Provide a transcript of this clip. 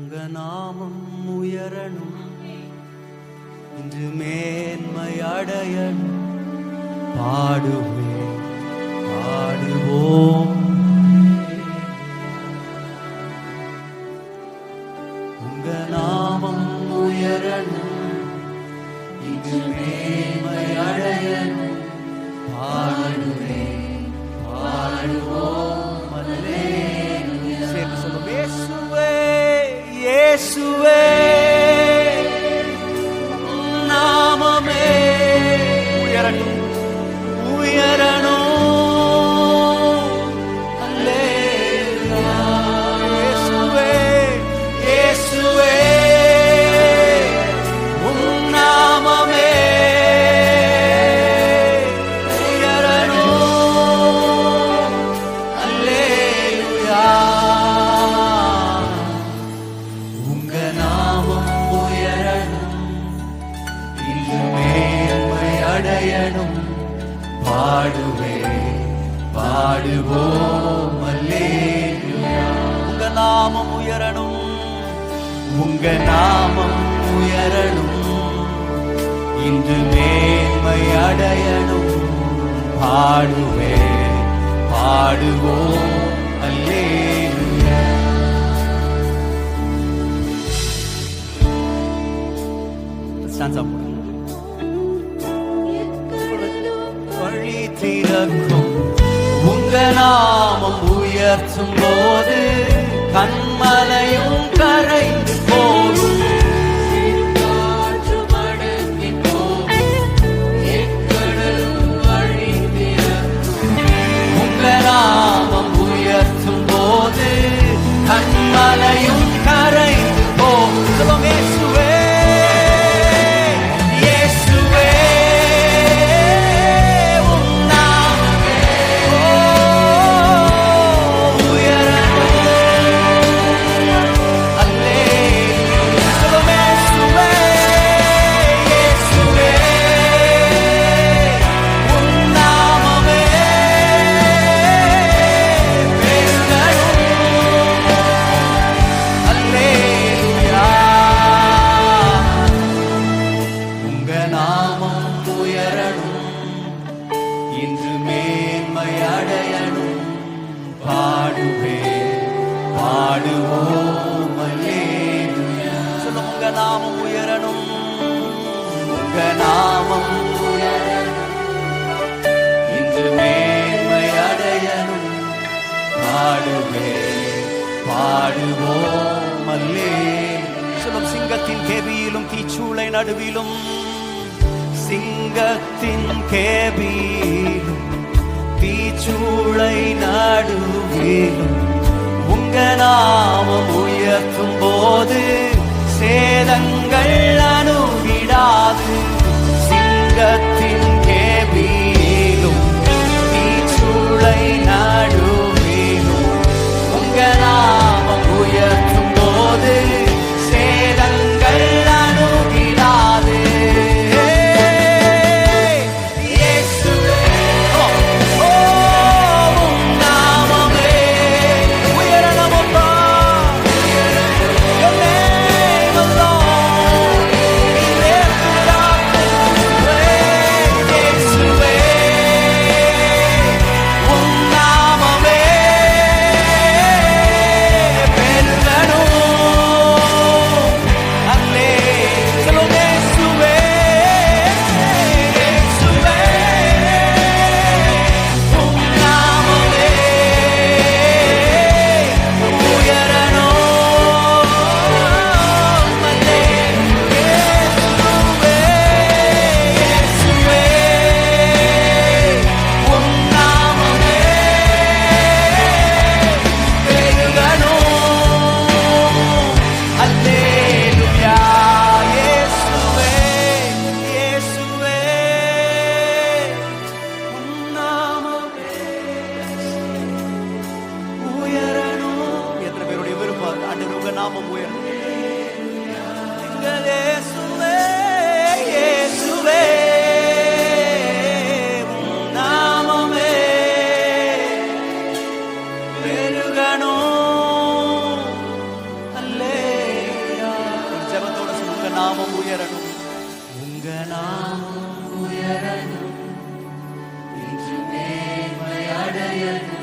உங்க நாமம் உயரணும். இன்று மேன்மை அடையணும். பாடுவேன் பாடுவோம். உங்க நாமம் உயரணும். இன்று மேன்மை அடையணும். பாடுவேன் பாடுவோம். sube. அடையணும். பாடுவே பாடுவோம். உங்க நாமம் உயரணும். உங்க நாமம் உயரணும். இன்று மேன்மை அடையணும். பாடுவே பாடுவோம். அல்லேலூயா. Stands up. நாமம் உயர்த்தும் போது பாடுவே பாடுவோம் அல்லேலூயா. உங்க நாமம் உயரணும். உங்க நாமம் இன்று மேன்மை அடையணும். பாடுவே பாடுவோம் அல்லே சொல்லும் சிங்கத்தின் கேபியிலும் தீச்சூளை நடுவிலும் சிங்கத்தின் கேபியிலும் தீச்சூளை நடுவிலும் உங்க நாமம் உயர்த்தும் போது சேதங்கள் yeah